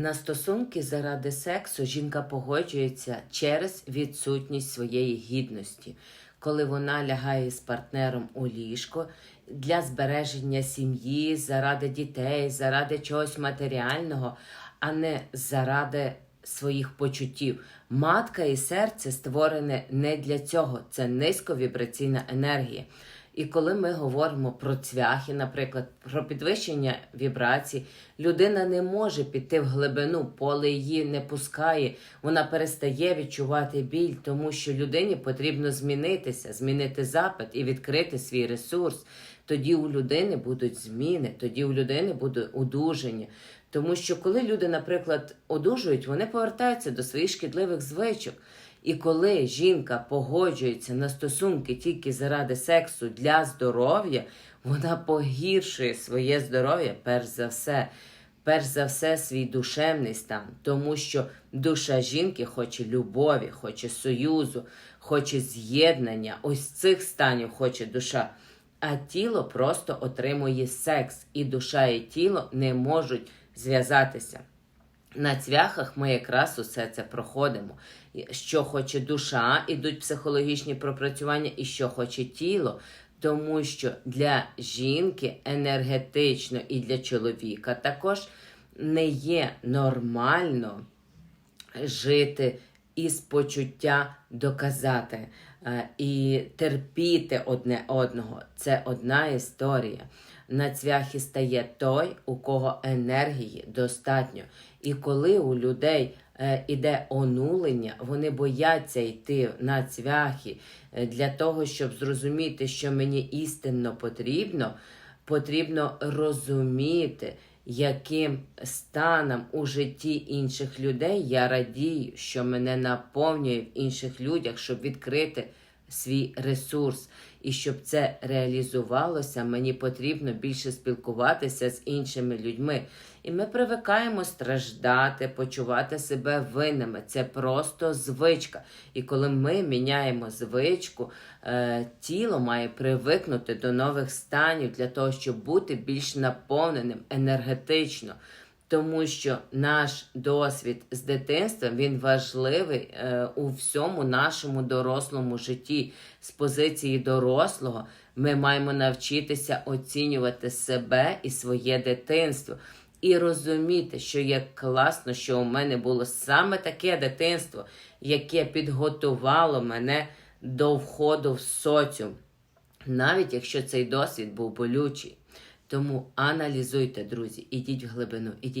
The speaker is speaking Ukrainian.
На стосунки заради сексу жінка погоджується через відсутність своєї гідності, коли вона лягає з партнером у ліжко для збереження сім'ї, заради дітей, заради чогось матеріального, а не заради своїх почуттів. Матка і серце створене не для цього, це низьковібраційна енергія. І коли ми говоримо про цвяхи, наприклад, про підвищення вібрацій, людина не може піти в глибину, поле її не пускає, вона перестає відчувати біль, тому що людині потрібно змінитися, змінити запит і відкрити свій ресурс. Тоді у людини будуть зміни, тоді у людини буде одужання. Тому що коли люди, наприклад, одужують, вони повертаються до своїх шкідливих звичок. І коли жінка погоджується на стосунки тільки заради сексу для здоров'я, вона погіршує своє здоров'я, перш за все, перш за все, свій душевний стан, тому що душа жінки хоче любові, хоче союзу, хоче з'єднання. Ось цих станів хоче душа. А тіло просто отримує секс, і душа і тіло не можуть зв'язатися. На цвяхах ми якраз усе це проходимо. Що хоче душа, ідуть психологічні пропрацювання, і що хоче тіло. Тому що для жінки енергетично і для чоловіка також не є нормально жити із почуття доказати е, і терпіти одне одного. Це одна історія. На цвяхі стає той, у кого енергії достатньо. І коли у людей е, іде онулення, вони бояться йти на цвяхи е, для того, щоб зрозуміти, що мені істинно потрібно, потрібно розуміти, яким станом у житті інших людей я радію, що мене наповнює в інших людях, щоб відкрити свій ресурс. І щоб це реалізувалося, мені потрібно більше спілкуватися з іншими людьми. І ми привикаємо страждати, почувати себе винними. Це просто звичка. І коли ми міняємо звичку, е, тіло має привикнути до нових станів для того, щоб бути більш наповненим енергетично. Тому що наш досвід з дитинства він важливий е, у всьому нашому дорослому житті. З позиції дорослого ми маємо навчитися оцінювати себе і своє дитинство. І розуміти, що як класно, що у мене було саме таке дитинство, яке підготувало мене до входу в соціум, навіть якщо цей досвід був болючий. Тому аналізуйте, друзі, ідіть в глибину, ідіть.